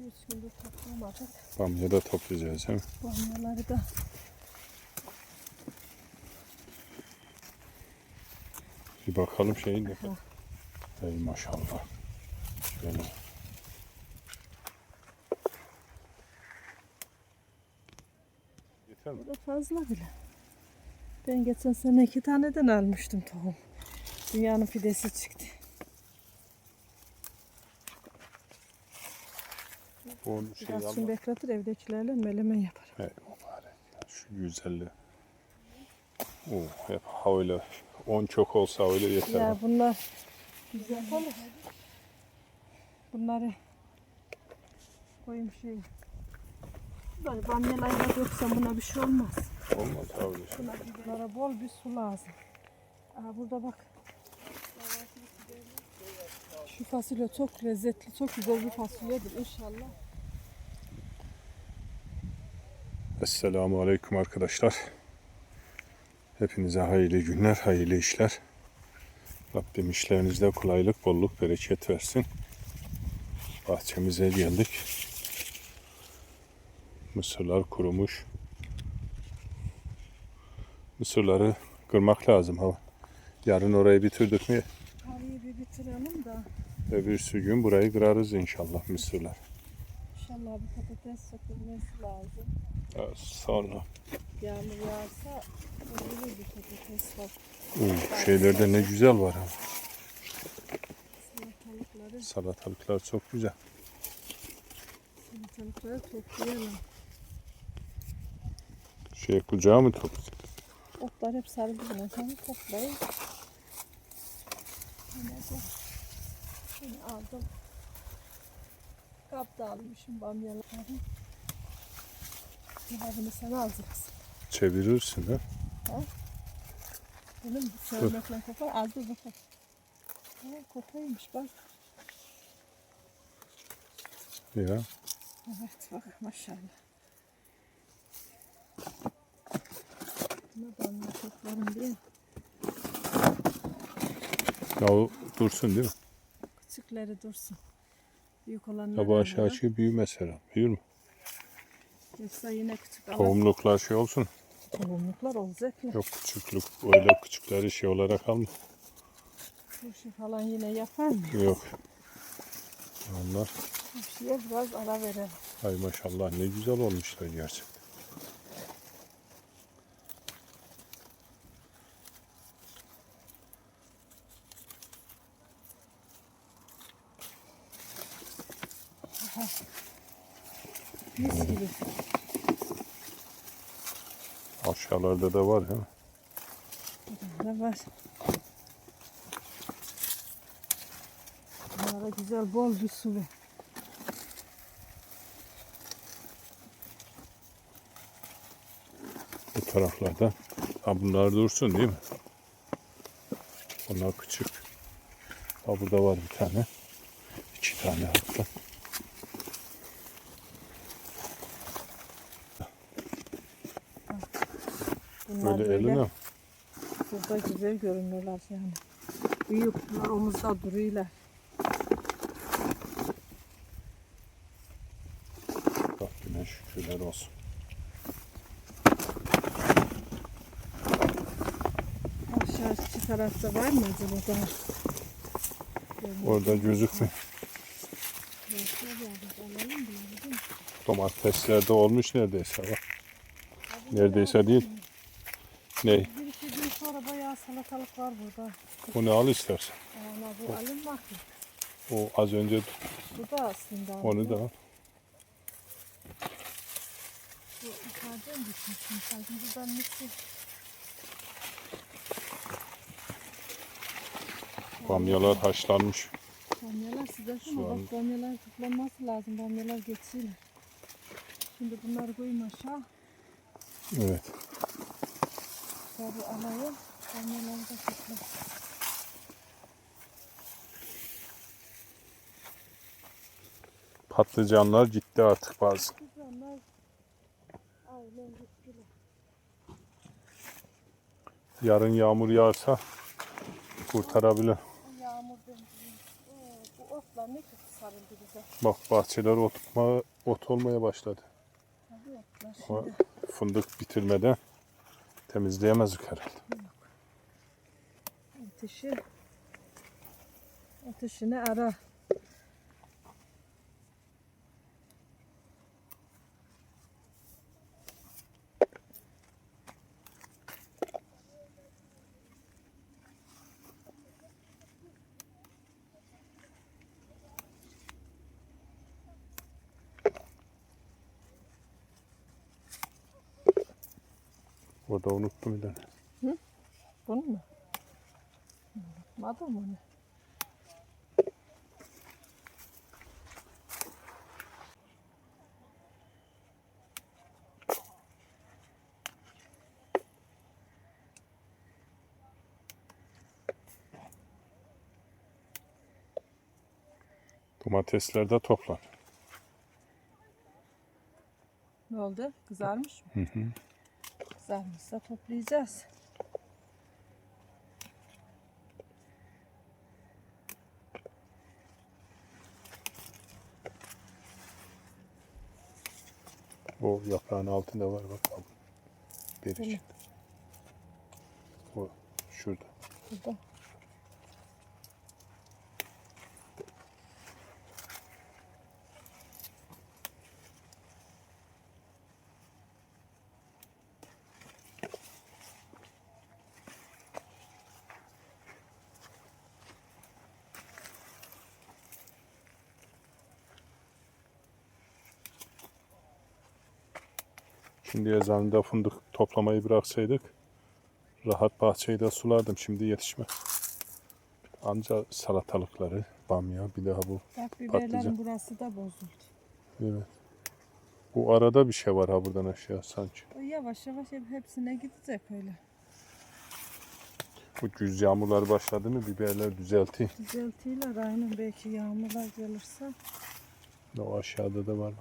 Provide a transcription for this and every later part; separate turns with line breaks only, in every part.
2-3 gündür toplamadık.
Bamya da toplayacağız değil mi?
Bamyaları da
Bir bakalım şeyin ne kadar. Ey maşallah. Şöyle. Yeter mi?
bu da fazla bile. Ben geçen sene iki taneden almıştım tohum. Dünyanın fidesi çıktı.
Bu şey
Biraz şimdi bekletir evdekilerle meleme yapar.
Hey mübarek. Şu güzelliği. Oo, hep ha öyle. 10 çok olsa öyle yeter.
Ya bunlar güzel olur. Bunları koyayım şey. Böyle bamyalarla döksem buna bir şey olmaz.
Olmaz şey.
Buna bunlara bol bir su lazım. Aa, burada bak. Şu fasulye çok lezzetli, çok güzel bir fasulyedir inşallah.
Esselamu Aleyküm arkadaşlar. Hepinize hayırlı günler, hayırlı işler. Rabbim işlerinizde kolaylık, bolluk, bereket versin. Bahçemize geldik. Mısırlar kurumuş. Mısırları kırmak lazım hava. Yarın orayı bitirdik mi
Tarihi bir bitirelim de
öbürsü gün burayı kırarız inşallah mısırlar.
inşallah bir patates sökülmesi lazım.
Evet, Sonra
Yağmur yağarsa olur bir patates var.
Uu, şeylerde ne güzel var ha.
Salatalıkları,
Salatalıklar çok güzel.
salatalıkları toplayalım.
Şey kucağı mı toplayacak?
Otlar hep sarı bizine. Sen toplayın. Şunu aldım. Kap da almışım bamyaları. Cevabını sen alacaksın.
Çevirirsin ha.
Benim çömlekle kopar. Az dur bakalım. Ha, kopaymış bak.
Ya.
Evet bak maşallah. Buna bamya toplarım diye.
Ya o dursun değil mi?
Küçükleri dursun. Büyük olanları
Ya bu aşağı
alalım.
aşağı büyü mesela. Büyür mü?
Yoksa yine küçük alalım.
Tohumluklar şey olsun.
Tohumluklar olacak ya.
Yok küçüklük. Öyle küçükleri şey olarak alma.
Turşu falan yine yapar mı?
Yok. Onlar
Turşuya biraz ara verelim.
ay maşallah ne güzel olmuşlar gerçekten.
Mis gibi.
Aşağılarda da var mi?
Ne var? Bunlara güzel bol bir su ver.
Bu taraflarda. Ha bunlar dursun değil mi? Onlar küçük. Ha burada var bir tane. İki tane hatta.
Bunlar
Böyle
böyle,
eline.
burada güzel görünüyorlar yani. Büyük bunlar omuzda duruyorlar.
Rabbime şükürler olsun.
Aşağı şu tarafta var mı acaba daha?
Orada gözükmüyor. Domatesler de olmuş neredeyse. Bak. Neredeyse değil. Ne?
Bir iki gün sonra bayağı salatalık var burada.
Onu al istersen.
Ana bu alın bak.
O az önce
Bu da aslında.
onu da al.
Bu yukarıdan düşmüşüm. Sanki buradan nasıl?
Bamyalar haşlanmış.
Bamyalar sıcak ama
an-
bak bamyalar toplanması lazım. Bamyalar geçsiyle. Şimdi bunları koyayım aşağı.
Evet.
Tabi alayım. Bamyaları da topla.
Patlıcanlar gitti artık bazı.
Güzeller. Aynen gittiler.
Yarın yağmur yağarsa kurtarabilir.
Bu yağmur. Oo, bu otlar ne kötü. sarıldı bize.
Bak bahçeler otma, ot olmaya başladı.
Tabii otlar
O
şimdi.
fındık bitirmeden temizleyemezdik herhalde.
Ateşi ateşini ara.
Orada unuttum bir tane.
Bunu mu? Unutmadım onu.
Domatesler de toplan.
Ne oldu? Kızarmış mı? Kızarmışsa toplayacağız.
O yaprağın altında var bak. al. Bir
Değil mi?
O şurada.
Burada.
Şimdi ezanında fındık toplamayı bıraksaydık rahat bahçeyi de sulardım. Şimdi yetişmez. Anca salatalıkları, bamya bir daha bu.
Bak biberlerin
Patlıcan.
burası da bozuldu.
Evet. Bu arada bir şey var ha buradan aşağı sanki.
O yavaş yavaş hep hepsine gidecek öyle.
Bu güz yağmurlar başladı mı biberler düzelti.
Düzeltiyorlar aynen belki yağmurlar gelirse.
O aşağıda da var.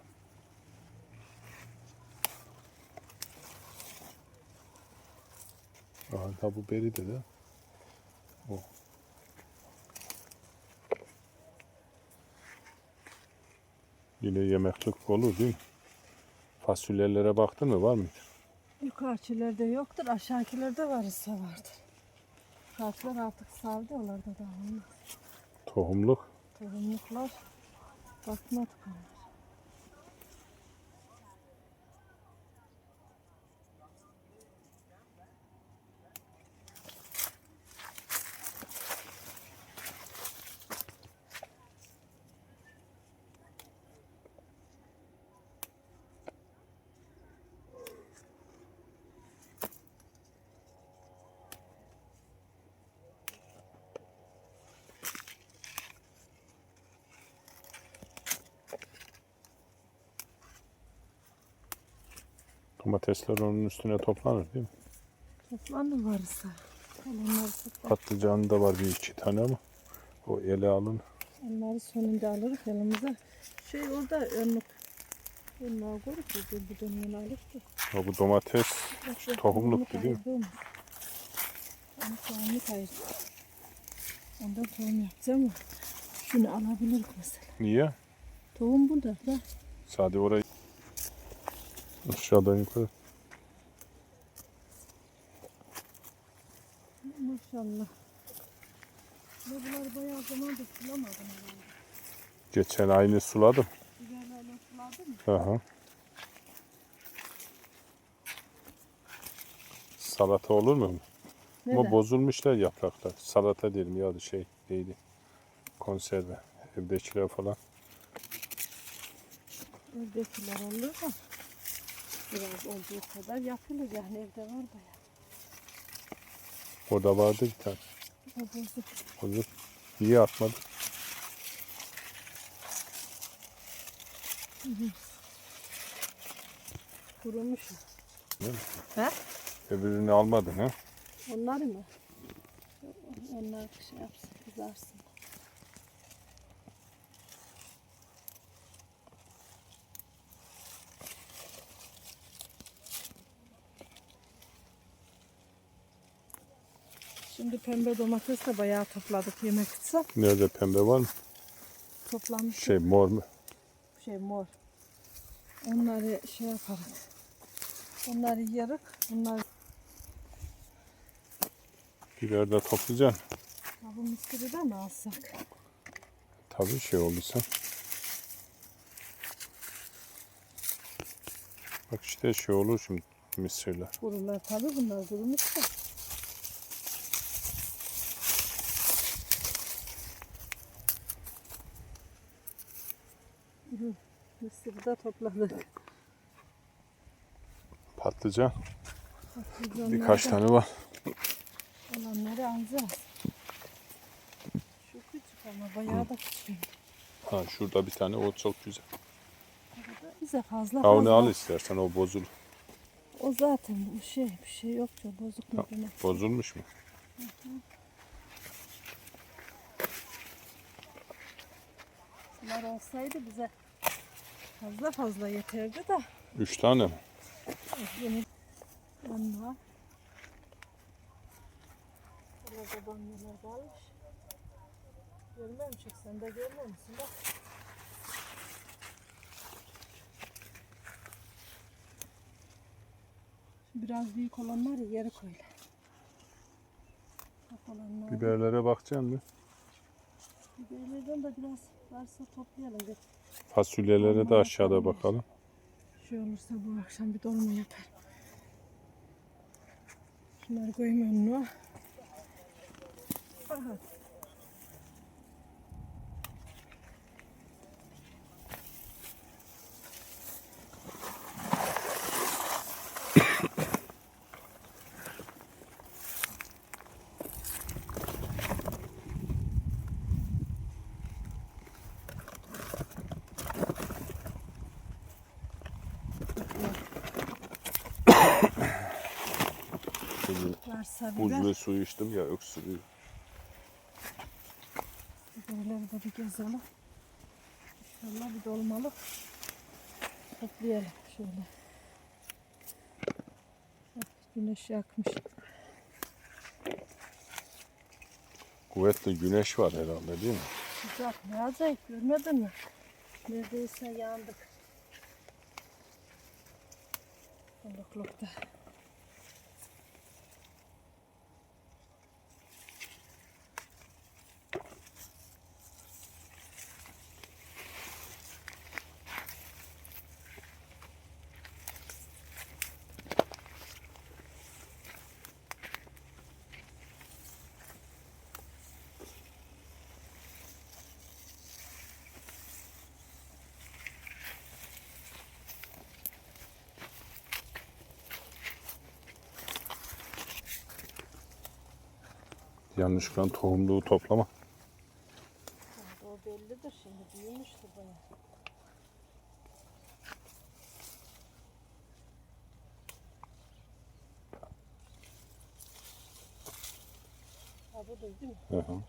Aha, da bu beri de de. O. Yine yemeklik olur değil mi? Fasulyelere baktın mı var mı?
Yukarıkilerde yoktur, aşağıkilerde varsa vardır. Kartlar artık saldı, onlarda da olmaz.
Tohumluk.
Tohumluklar bakmadık onlar.
Domatesler onun üstüne toplanır değil mi?
Toplanır varsa. Onları toplar.
Patlıcanı da var bir iki tane ama o ele alın.
Onları sonunda alırız elimize. Şey orada önlük. Önlüğe koyup bu bu dönüyor alıp da.
Ha, bu domates
Bak,
tohumluk değil mi?
ayırdığımız. Onu tohumluk ayırdım. Ondan tohum yapacağım ama şunu alabiliriz mesela.
Niye?
Tohum burada da.
Sade orayı aşağıdan yukarı.
Maşallah. Bunları bayağı zamandır sulamadım herhalde.
Geçen aynı suladım.
Biberlerle suladım mı?
Aha. Salata olur mu? Ama
Neden?
bozulmuşlar yapraklar. Salata dedim ya da şey neydi? Konserve. Evdekiler falan.
Evdekiler olur da. Biraz olduğu kadar yapılır yani evde var da ya.
Orada vardı bir tane.
O bozuk.
Olur. Niye atmadı?
Kurumuş.
Değil mi?
He?
Öbürünü almadın ha?
Onları mı? Onlar şey yapsın, kızarsın. Şimdi pembe domates de bayağı topladık yemek için.
Nerede pembe var mı?
toplanmış
Şey mor mu?
şey mor. Onları şey yaparız. Onları yarık. Bunlar
Biber de toplayacaksın.
Ya bu mısırı da mı alsak?
Tabii şey olduysa. Bak işte şey olur şimdi mısırla.
Kurular tabii bunlar kurumuş da. Ürün. Mısırı da topladık.
Patlıcan.
Patlıcanları
Birkaç
da
tane var.
Olanları alacağız. Şu küçük ama bayağı da küçük.
Ha şurada bir tane o çok güzel.
Burada bize fazla
Ha onu al istersen o bozul.
O zaten bu şey bir şey yok ya bozuk mu
bozulmuş mu?
Bunlar olsaydı bize fazla fazla yeterdi de.
Üç tane mi?
Yeni yanına. Burada babam neler kalmış. Görmemişik sen de görmemişsin bak. Biraz büyük olanlar yeri koy. Bak olanlar.
Biberlere bakacaksın mı?
Biberlerden de biraz varsa toplayalım. Bir
Fasulyelere de aşağıda bakalım.
şey olursa bu akşam bir dolma yapar. Şunları koyayım önüne. Aha. Varsa
buz
biber.
ve suyu içtim ya öksürüyor.
Biberleri de bir gezelim. İnşallah bir dolmalık toplayalım şöyle. Bak, Güneş yakmış.
Kuvvetli güneş var herhalde değil mi?
Sıcak ne acayip görmedin mi? Neredeyse yandık. Balıklıkta.
Yanlışlıkla tohumluğu toplama.
O bellidir şimdi büyümüştür bayağı. Ha bu da değil mi?
Hı hı.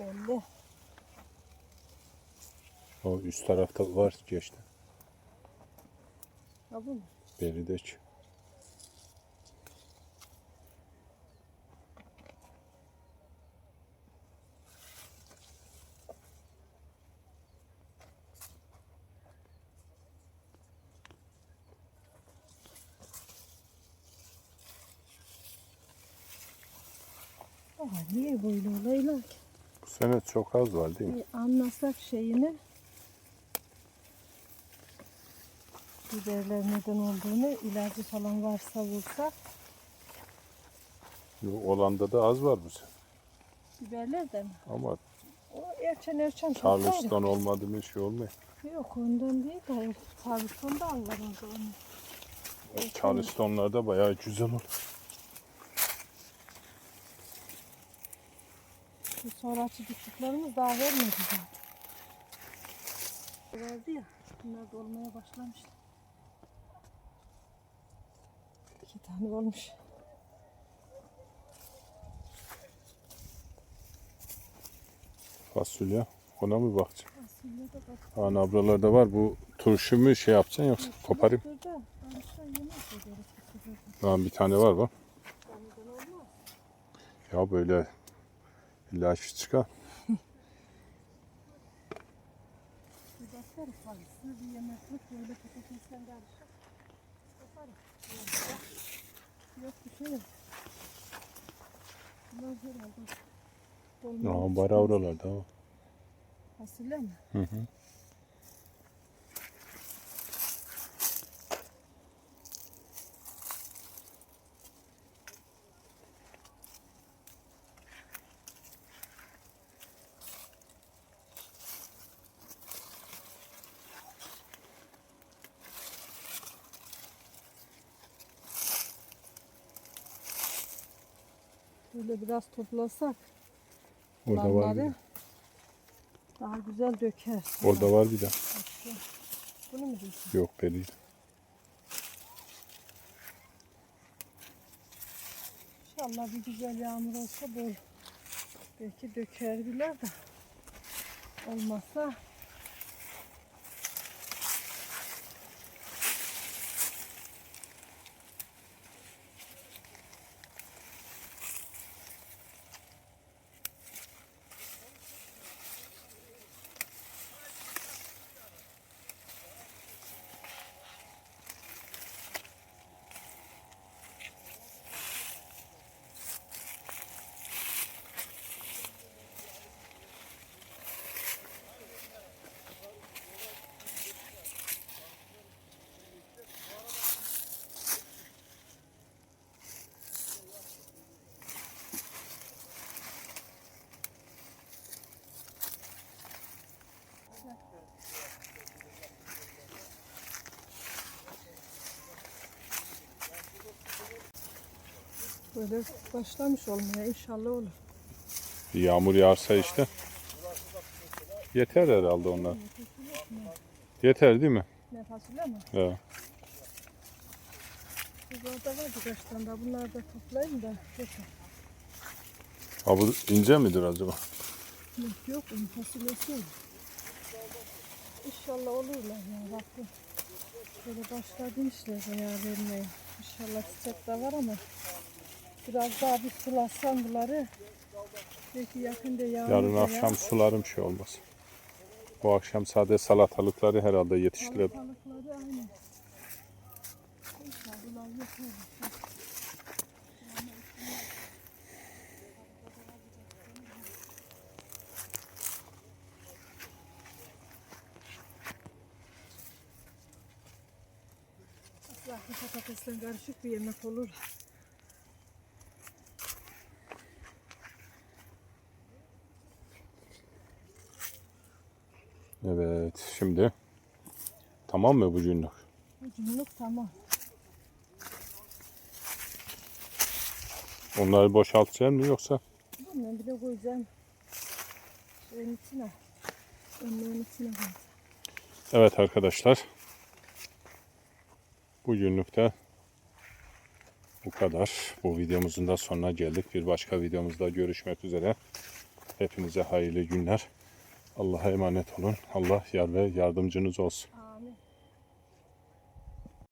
Belli.
O üst tarafta var geçti.
Ha bu mu?
Beri de ç-
Aa, niye böyle olaylar ki?
Bu sene çok az var değil mi?
Bir anlasak şeyini biberler neden olduğunu ilacı falan varsa vursak
Yo, Olanda da az var bu sene.
biberler de mi?
Ama
O erken toplarız.
Charleston olmadı mı şey olmuyor.
Yok ondan değil de Charleston da alırız onu. Erken-
Charleston'lar da bayağı güzel olur.
Bu sonraki diktiklerimiz daha vermedi zaten. Verdi ya. Bunlar dolmaya başlamıştı. İki tane olmuş.
Fasulye. Ona mı bakacaksın?
Aslında da bak.
Var. Bu turşu mu şey yapacaksın yoksa koparayım? Tamam bir tane var bak. Ya böyle İlla şu çıkar.
Şey
Aa, bara oralarda. ha.
Fasulye mi?
Hı hı.
Böyle biraz toplasak
Orada var bir de.
daha güzel döker.
Orada var bir de.
Bunu mu diyorsun?
Yok be değil.
İnşallah bir güzel yağmur olsa bol. Belki dökerdiler de. Olmazsa böyle başlamış olmaya inşallah olur.
Bir yağmur yağarsa işte. Yeter herhalde onlar. Yeter değil mi?
Ne fasulye mi?
Ya.
Biz orada var birkaç tane daha. Bunları da toplayayım da. Yeter.
Ha bu ince midir acaba?
Yok yok fasulyesi yok. İnşallah olurlar ya Rabbim. Böyle başladım işte bayağı vermeye. İnşallah çiçek de var ama biraz daha bir sulasam bunları. Belki yakında yağmur
Yarın
da
akşam
yağar.
sularım şey olmaz. Bu akşam sade salatalıkları herhalde yetiştirelim.
Salatalıkları aynı. Patatesle karışık bir yemek olur.
Evet şimdi tamam mı bu günlük?
Günlük tamam.
Onları boşaltacağım mı yoksa?
Bundan bir de koyacağım. Şeyin içine. Önlüğün içine koyacağım.
Evet arkadaşlar. Bu günlük de bu kadar. Bu videomuzun da sonuna geldik. Bir başka videomuzda görüşmek üzere. Hepinize hayırlı günler. Allah'a emanet olun. Allah yar ve yardımcınız olsun.